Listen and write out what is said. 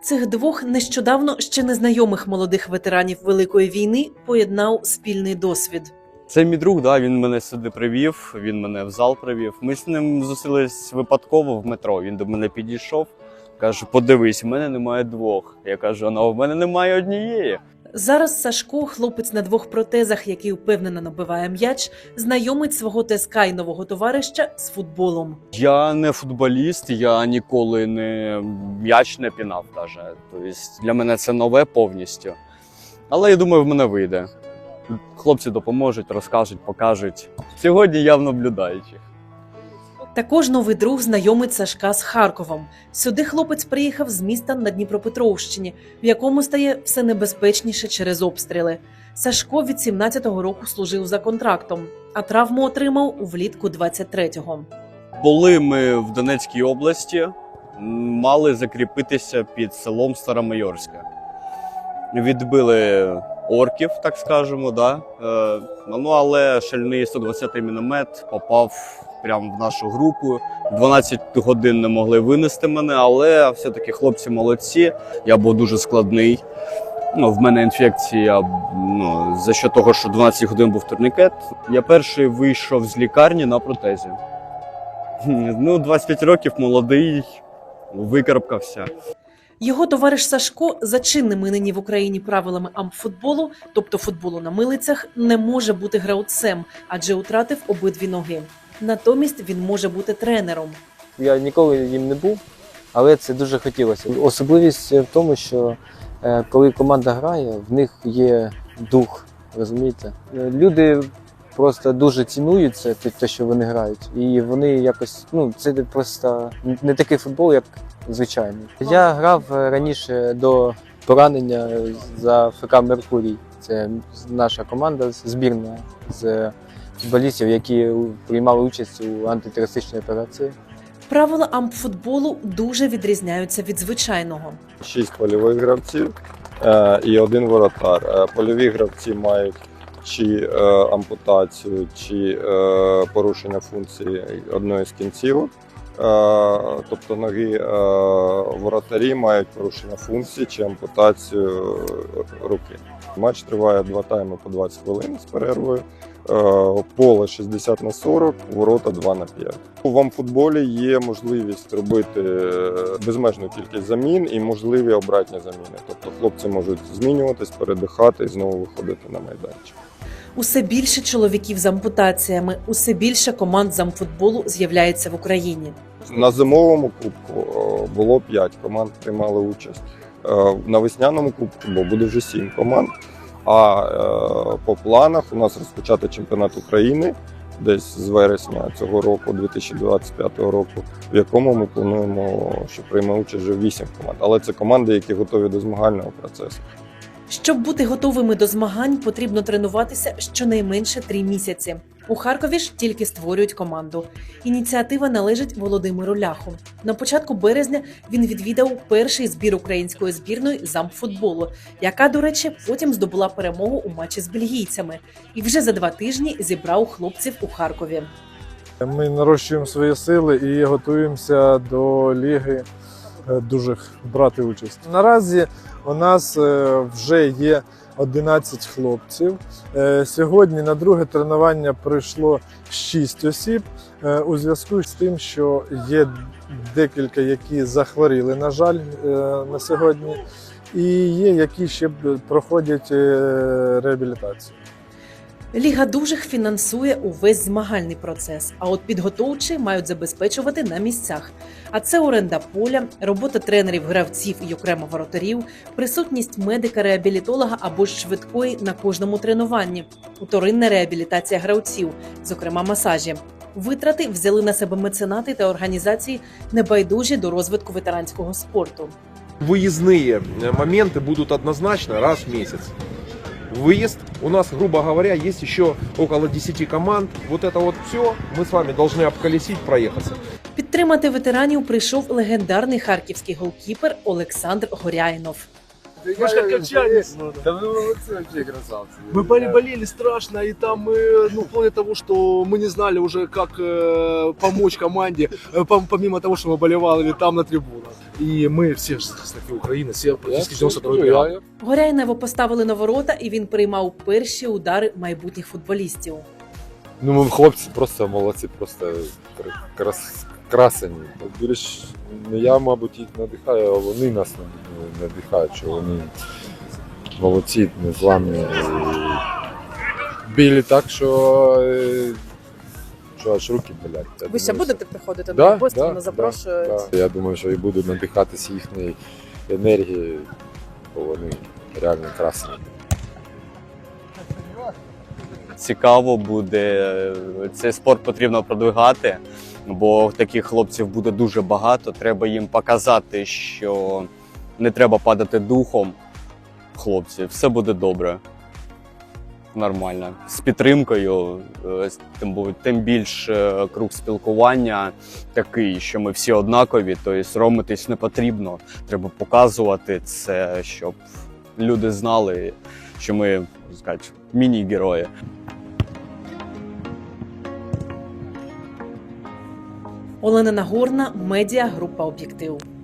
Цих двох нещодавно ще незнайомих молодих ветеранів Великої війни поєднав спільний досвід. Це мій друг, да, він мене сюди привів, він мене в зал привів. Ми з ним зустрілись випадково в метро. Він до мене підійшов, каже: подивись, в мене немає двох. Я кажу, а в мене немає однієї. Зараз Сашко, хлопець на двох протезах, який впевнено набиває м'яч, знайомить свого ТСК і нового товариша з футболом. Я не футболіст, я ніколи не м'яч не пінав. Даже. Тобто для мене це нове повністю. Але я думаю, в мене вийде. Хлопці допоможуть, розкажуть, покажуть. Сьогодні я в наблюдаючих. Також новий друг знайомить Сашка з Харковом. Сюди хлопець приїхав з міста на Дніпропетровщині, в якому стає все небезпечніше через обстріли. Сашко від 17-го року служив за контрактом, а травму отримав у влітку 23-го. Були ми в Донецькій області, мали закріпитися під селом Старомайорське. Відбили орків, так скажемо, да? Е, ну, але шальний 120-й міномет попав прямо в нашу групу. 12 годин не могли винести мене, але все-таки хлопці молодці. Я був дуже складний. Ну, в мене інфекція ну, за що того, що 12 годин був турнікет. Я перший вийшов з лікарні на протезі. Ну, 25 років, молодий, викарабкався. Його товариш Сашко за чинними нині в Україні правилами амфутболу, тобто футболу на милицях, не може бути гравцем, адже втратив обидві ноги. Натомість він може бути тренером. Я ніколи їм не був, але це дуже хотілося. Особливість в тому, що е, коли команда грає, в них є дух, розумієте? Е, Люди просто дуже цінують це, те, що вони грають. І вони якось, ну, це просто не такий футбол, як звичайний. Я грав е, раніше до поранення за ФК Меркурій. Це наша команда, збірна з футболістів, які приймали участь у антитерористичній операції. Правила амфутболу дуже відрізняються від звичайного. шість польових гравців е, і один воротар. Е, Польові гравці мають чи е, ампутацію, чи е, порушення функції одної з кінцівок. Е, тобто ноги е, воротарі мають порушення функції чи ампутацію е, руки. Матч триває два тайми по 20 хвилин з перервою. Поле 60 на 40, ворота 2 на 5. В амфутболі є можливість робити безмежну кількість замін і можливі обратні заміни. Тобто хлопці можуть змінюватись, передихати і знову виходити на майданчик. Усе більше чоловіків з ампутаціями, усе більше команд з амфутболу з'являється в Україні. На зимовому кубку е, було 5 команд приймали участь. Е, На весняному кубку бо буде вже 7 команд. А е, по планах у нас розпочати чемпіонат України десь з вересня цього року, 2025 року, в якому ми плануємо, що прийме участь вже 8 команд. Але це команди, які готові до змагального процесу. Щоб бути готовими до змагань, потрібно тренуватися щонайменше три місяці. У Харкові ж тільки створюють команду. Ініціатива належить Володимиру Ляху. На початку березня він відвідав перший збір української збірної з амфутболу, яка, до речі, потім здобула перемогу у матчі з бельгійцями, і вже за два тижні зібрав хлопців у Харкові. Ми нарощуємо свої сили і готуємося до ліги е, дужих брати участь. Наразі у нас е, вже є 11 хлопців. Е, Сьогодні на друге тренування прийшло 6 осіб у зв'язку з тим, що є декілька, які захворіли, на жаль, на сьогодні, і є, які ще проходять реабілітацію. Ліга дужих фінансує увесь змагальний процес, а от підготовчі мають забезпечувати на місцях. А це оренда поля, робота тренерів, гравців і окремо воротарів, присутність медика-реабілітолога або ж швидкої на кожному тренуванні, уторинна реабілітація гравців, зокрема масажі. Витрати взяли на себе меценати та організації небайдужі до розвитку ветеранського спорту. Выездные э, моменты будут однозначно раз в месяц. Выезд. У нас, грубо говоря, есть еще около 10 команд. Вот это вот все мы с вами должны обколесить, проехаться. Підтримати ветеранів прийшов легендарний харківський голкіпер Олександр Горяйнов. Мы же как качались. Да ви молодці, вообще красавці. Мы болели, болели страшно, и там, э, ну, вплоть до того, что мы не знали уже, как э, помочь команде, э, пом- помимо того, что мы болевали там на трибунах. И мы все же с таки Украины, все практически 92 бригады. Горяйнево поставили на ворота, і він приймав перші удари майбутніх футболістів. Ну, ми хлопці просто молодці, просто кра- крас, красені. Більш не я, мабуть, їх надихаю, а вони нас надихають, що вони молодці, незламні. І Білі так, що, е, що аж руки болять. Я Ви ще думаю, будете приходити Да, на да, вони запрошують. Да. Я думаю, що і буду надихатися їхньою енергією, бо вони реально красні. Цікаво буде. Цей спорт потрібно продвигати, бо таких хлопців буде дуже багато. Треба їм показати, що не треба падати духом. Хлопці, все буде добре. Нормально. З підтримкою, е, тим, тим більш е, круг спілкування такий, що ми всі однакові, тобто соромитись не потрібно. Треба показувати це, щоб люди знали, що ми, сказати, міні-герої. Олена Нагорна, медіа група Об'єктив.